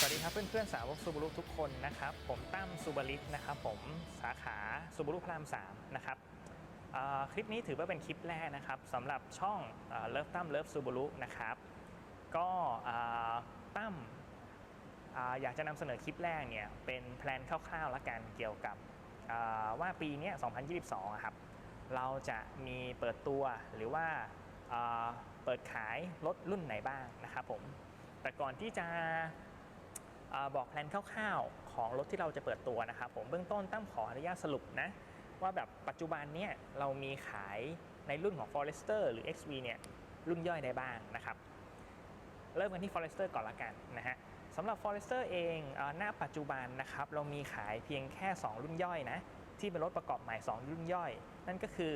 สวัสดีครับเพื่อนๆสาวกซูบารุทุกคนนะครับ ผมตั้มซูบาริสนะครับผมสาขาซูบารุพราม3นะครับคลิปนี้ถือว่าเป็นคลิปแรกนะครับสำหรับช่องเลิฟตั้มเลิฟซูบารุนะครับ ก็ตั้มออยากจะนำเสนอคลิปแรกเนี่ยเป็นแพลนคร่าวๆละกันเกี่ยวกับว่าปีนี้ย2022อะครับ เราจะมีเปิดตัวหรือว่าเปิดขายรถรุ่นไหนบ้างนะครับผมแต่ก่อนที่จะ บอกแพลนคร่าวๆ ของรถที่เราจะเปิดตัวนะครับผมเบื้องต้นตั้มขออนุญาตสรุปนะ ว่าแบบปัจจุบันเนี่ยเรามีขายในรุ่นของ Forester หรือ XV เนี่ยรุ่นย่อยได้บ้างนะครับ เริ่มกันที่ Forester ก่อนละกันนะฮะสำหรับ Forester เองเออณปัจจุบันนะครับเรามีขายเพียงแค่ 2 รุ่นย่อยนะที่เป็นรถประกอบใหม่ 2 รุ่นย่อย นั่นก็คือ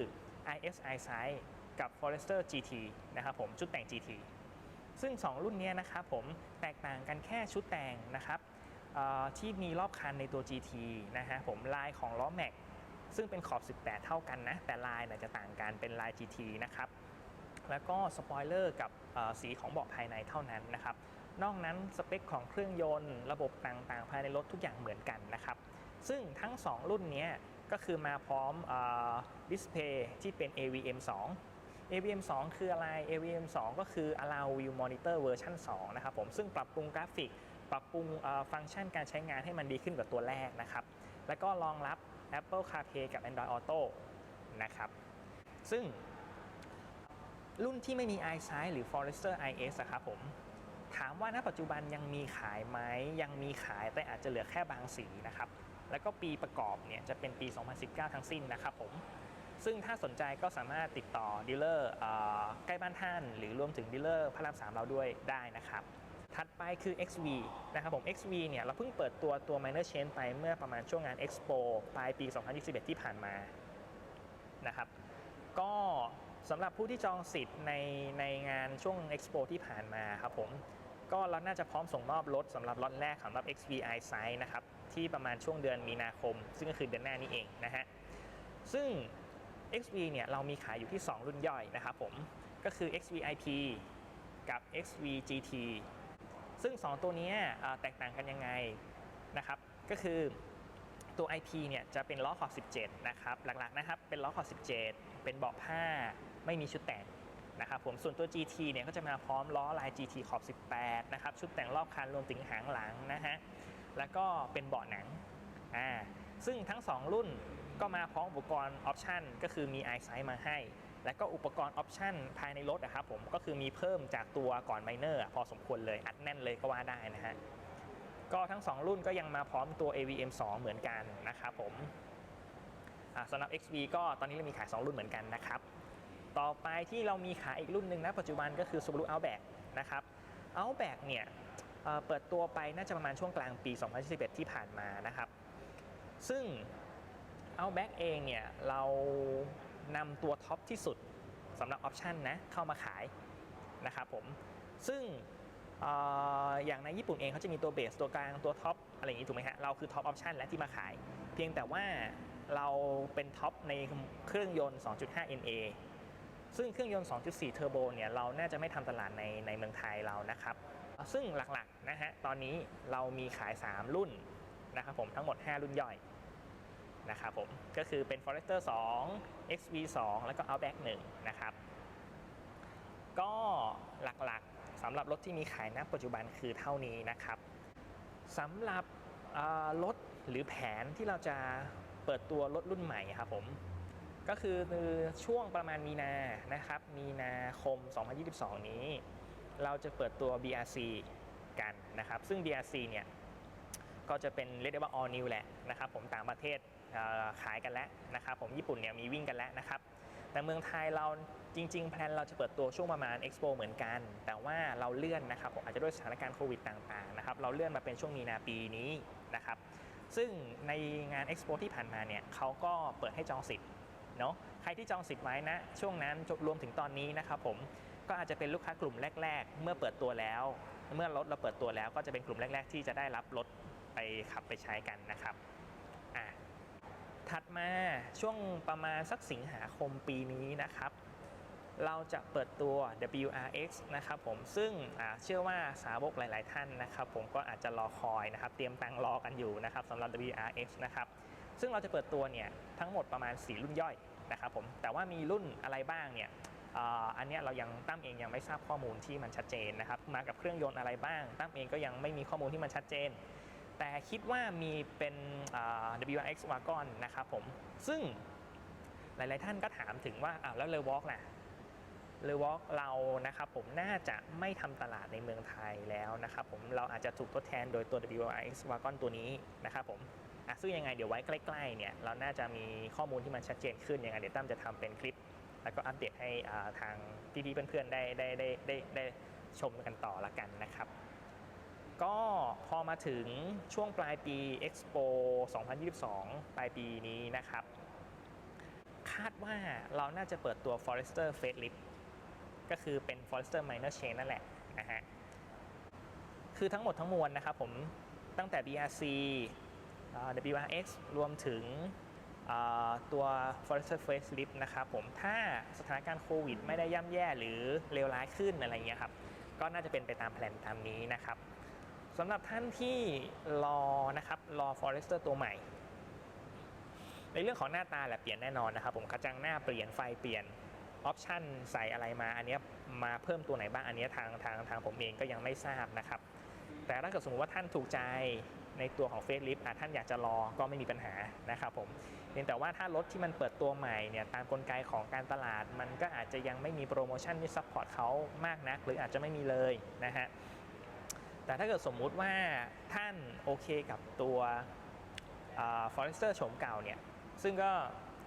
IS iSight กับ Forester GT นะครับผมชุดแต่ง GT ซึ่ง 2 รุ่นนี้นะครับผมแตกต่างกันแค่ชุดแต่งนะครับที่มีรอบคันในตัว GT นะฮะผมลายของล้อแม็กซึ่งเป็นขอบ 18 เท่ากันนะแต่ลายนี่ยจะต่างกันเป็นลาย GT นะครับแล้วก็สปอยเลอร์กับสีของเบาะภายในเท่านั้นนะครับนอกนั้นสเปคของเครื่องยนต์ระบบต่างๆ ภายในรถทุกอย่างเหมือนกันนะครับซึ่งทั้ง 2 รุ่นนี้ก็คือมาพร้อมดิสเพย์ที่เป็น AVM 2 AVM 2 คืออะไร AVM 2 ก็คือ Allow View Monitor เวอร์ชัน2นะครับผมซึ่งปรับปรุงกราฟิก ปรับปรุงฟังก์ชันการใช้งานให้มันดีขึ้นกว่าตัวแรกนะครับ แล้วก็รองรับ Apple CarPlay กับ Android Auto นะครับ ซึ่งรุ่นที่ไม่มี iSight หรือ Forester IS อะครับผมถามว่าณปัจจุบันยังมีขายไหมยังมีขายแต่อาจจะเหลือแค่บางสีนะครับ แล้วก็ปีประกอบเนี่ยจะเป็นปี 2019 ทั้งสิ้นนะครับผม ซึ่งถ้าสนใจก็สามารถติดต่อดีลเลอร์ใกล้บ้านท่าน หรือรวมถึงดีลเลอร์พระรามสามเราด้วยได้นะครับถัดไปคือ XV นะครับผม XV เนี่ยเราเพิ่งเปิดตัวตัว Minor Chain ไปเมื่อประมาณช่วงงาน Expo ปลายปี 2021 ที่ผ่านมานะครับก็สำหรับผู้ที่จองสิทธิ์ในในงานช่วง Expo ที่ผ่านมาครับผมก็เราน่าจะพร้อมส่งมอบรถสำหรับล็อตแรกสำหรับ XV iSight นะครับที่ประมาณช่วงเดือนมีนาคม ซึ่งก็คือเดือนหน้านี้เองนะฮะซึ่ง XV เนี่ยเรามีขายอยู่ที่ 2 รุ่นย่อยนะครับผมก็คือ XV IP กับ XV GT ซึ่ง 2 ตัวนี้แตกต่างกันยังไงนะครับก็คือตัว IP เนี่ยจะเป็นล้อขอบ 17 นะครับ หลักๆนะครับเป็นล้อขอบ 17 เป็นเบาะผ้าไม่มีชุดแต่งนะครับผมส่วนตัว GT เนี่ยก็จะมาพร้อมล้อลาย GT ขอบ 18 นะครับ ชุดแต่งรอบคันรวมถึงหางหลังนะฮะแล้วก็เป็นเบาะหนังอ่าซึ่งทั้ง 2 รุ่น ก็มาพร้อมอุปกรณ์ออปชันก็คือมี i s i g h t มาให้ และก็อุปกรณ์ออปชันภายในรถนะครับผมก็คือมีเพิ่มจากตัวก่อนไมเนอร์พอสมควรเลยอัดแน่นเลยก็ว่าได้นะฮะก็ทั้ง 2 รุ่นก็ยังมาพร้อมตัว AVM 2 เหมือนกันนะครับผมสำหรับ XV ก็ตอนนี้เรามีขาย 2 รุ่นเหมือนกันนะครับ ต่อไปที่เรามีขายอีกรุ่นหนึ่งนะปัจจุบันก็คือ Subaru Outback นะครับ Outback เนี่ยเเปิดตัวไปน่าจะประมาณช่วงกลางปี 2021ที่ผ่านมานะครับ ซึ่ง Outback เองเนี่ยเรานำตัวท็อปที่สุดสำหรับออปชันนะเข้ามาขายนะครับผม ซึ่งอออย่างในญี่ปุ่นเองเขาจะมีตัวเบสตัวกลางตัวท็อปอะไรอย่างนี้ถูกไหมฮะเราคือท็อปออปชันและที่มาขาย เพียงแต่ว่าเราเป็นท็อปในเครื่องยนต์ 2.5 NA ซึ่งเครื่องยนต์ 2.4 เทอร์โบเนี่ยเราน่าจะไม่ทำตลาดในในเมืองไทยเรานะครับ ซึ่งหลักๆนะฮะตอนนี้เรามีขาย 3 รุ่นนะครับผมทั้งหมด 5 รุ่นย่อย นะครับผมก็คือเป็น Forester 2 XV 2แล้วก็ Outback 1นะครับก็หลักๆสำหรับรถที่มีขายณปัจจุบันคือเท่านี้นะครับสำหรับรถหรือแผนที่เราจะเปิดตัวรถรุ่นใหม่ครับผมก็คือช่วงประมาณมีนานะครับ มีนาคม 2022 นี้ เราจะเปิดตัว BRC กันนะครับ ซึ่ง BRC เนี่ย ก็จะเป็นเรียกได้ว่า all new แหละนะครับผมต่างประเทศขายกันแล้วนะครับผมญี่ปุ่นเนี่ยมีวิ่งกันแล้วนะครับแต่เมืองไทยเราจริง ๆ แพลนเราจะเปิดตัวช่วงประมาณ Expo เหมือนกัน แต่ว่าเราเลื่อนนะครับผมอาจจะด้วยสถานการณ์โควิดต่างๆนะครับเราเลื่อนมาเป็นช่วงมีนาปีนี้นะครับซึ่งในงาน Expo ที่ผ่านมาเนี่ยเขาก็เปิดให้จองสิทธิ์เนาะใครที่จองสิทธิ์ไว้นะช่วงนั้นรวมถึงตอนนี้นะครับผมก็อาจจะเป็นลูกค้ากลุ่มแรก ๆ เมื่อเปิดตัวแล้ว เมื่อรถเราเปิดตัวแล้วก็จะเป็นกลุ่มแรก ๆ ที่จะได้รับรถ ไปขับไปใช้กันนะครับอะถัดมาช่วงประมาณสักสิงหาคมปีนี้นะครับ เราจะเปิดตัว WRX นะครับผมซึ่งเชื่อว่าสาวกหลาย ๆ ท่านนะครับ ผมก็อาจจะรอคอยนะครับ เตรียมตังรอกันอยู่นะครับสำหรับ WRX นะครับซึ่งเราจะเปิดตัวเนี่ยทั้งหมดประมาณ 4 รุ่นย่อยนะครับผมแต่ว่ามีรุ่นอะไรบ้างเนี่ยอันนี้เรายังตั้มเองยังไม่ทราบข้อมูลที่มันชัดเจนนะครับ มากับเครื่องยนต์อะไรบ้างตั้มเองก็ยังไม่มีข้อมูลที่มันชัดเจน แต่คิดว่ามีเป็น WRX Wagon นะครับผม ซึ่งหลาย ๆ ท่านก็ถามถึงว่าอ้าวแล้วเลวอล์กล่ะเลวอล์กเรานะครับผมน่าจะไม่ทำตลาดในเมืองไทยแล้วนะครับผมเราอาจจะถูกทดแทนโดยตัว WRX Wagon ตัวนี้นะครับผมอะซึ่งยังไงเดี๋ยวไว้ใกล้ ๆ เนี่ยเราน่าจะมีข้อมูลที่มันชัดเจนขึ้นยังไงเดี๋ยวตั้มจะทำเป็นคลิป แล้วก็อัปเดตให้ทางพี่ ๆ เพื่อน ๆ ได้ได้ได้ได้ได้ชมกันต่อละกันนะครับ ก็พอมาถึงช่วงปลายปี Expo 2022 ปลายปีนี้นะครับ คาดว่าเราน่าจะเปิดตัว Forester Facelift ก็คือเป็น Forester Minor Chain นั่นแหละนะฮะคือทั้งหมดทั้งมวลนะครับผมตั้งแต่ BRC อ่า WRX รวมถึงตัว Forester Facelift นะครับผมถ้าสถานการณ์โควิดไม่ได้ย่ำแย่หรือเลวร้ายขึ้นอะไรเงี้ยครับก็น่าจะเป็นไปตามแผนตามนี้นะครับ สำหรับท่านที่รอนะครับรอ Forester ตัวใหม่ ในเรื่องของหน้าตาแหละเปลี่ยนแน่นอนนะครับ ผมกระจังหน้าเปลี่ยนไฟเปลี่ยนออปชันใส่อะไรมาอันนี้มาเพิ่มตัวไหนบ้างอันนี้ทางทางทางผมเองก็ยังไม่ทราบนะครับ แต่ถ้าเกิดสมมติว่าท่านถูกใจในตัวของเฟซลิฟต์ท่านอยากจะรอก็ไม่มีปัญหานะครับผมเพียงแต่ว่าถ้ารถที่มันเปิดตัวใหม่เนี่ยตามกลไกของการตลาด มันก็อาจจะยังไม่มีโปรโมชั่นที่ซัพพอร์ตเขามากนัก หรืออาจจะไม่มีเลยนะฮะ แต่ถ้าเกิดสมมุติว่าท่านโอเคกับตัวฟอเรสเตอร์โฉมเก่าเนี่ย ซึ่งก็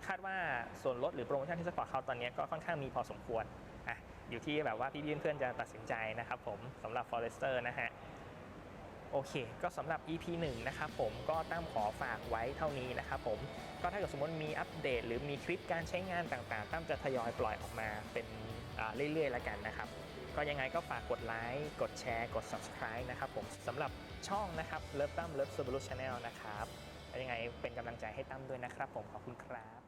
คาดว่าส่วนลดหรือโปรโมชั่นที่สปอร์ตเขาตอนนี้ก็ค่อนข้างมีพอสมควรอะอยู่ที่แบบว่าพี่ๆเพื่อนๆจะตัดสินใจนะครับผมสำหรับ Forester นะฮะ โอเค ก็สำหรับ EP 1 นะครับผมก็ตั้มขอฝากไว้เท่านี้นะครับผมก็ถ้าเกิดสมมติมีอัปเดต หรือมีคลิปการใช้งานต่างๆ ตั้มจะทยอยปล่อยออกมาเป็นเรื่อยๆ แล้วกันนะครับ ก็ยังไงก็ฝากกดไลค์กดแชร์ กด subscribe นะครับผมสำหรับช่องนะครับเลิฟตั้มเลิฟซูบ r รุช n แนลนะครับยังไงเป็นกำลังใจให้ตั้มด้วยนะครับผมขอบคุณครับ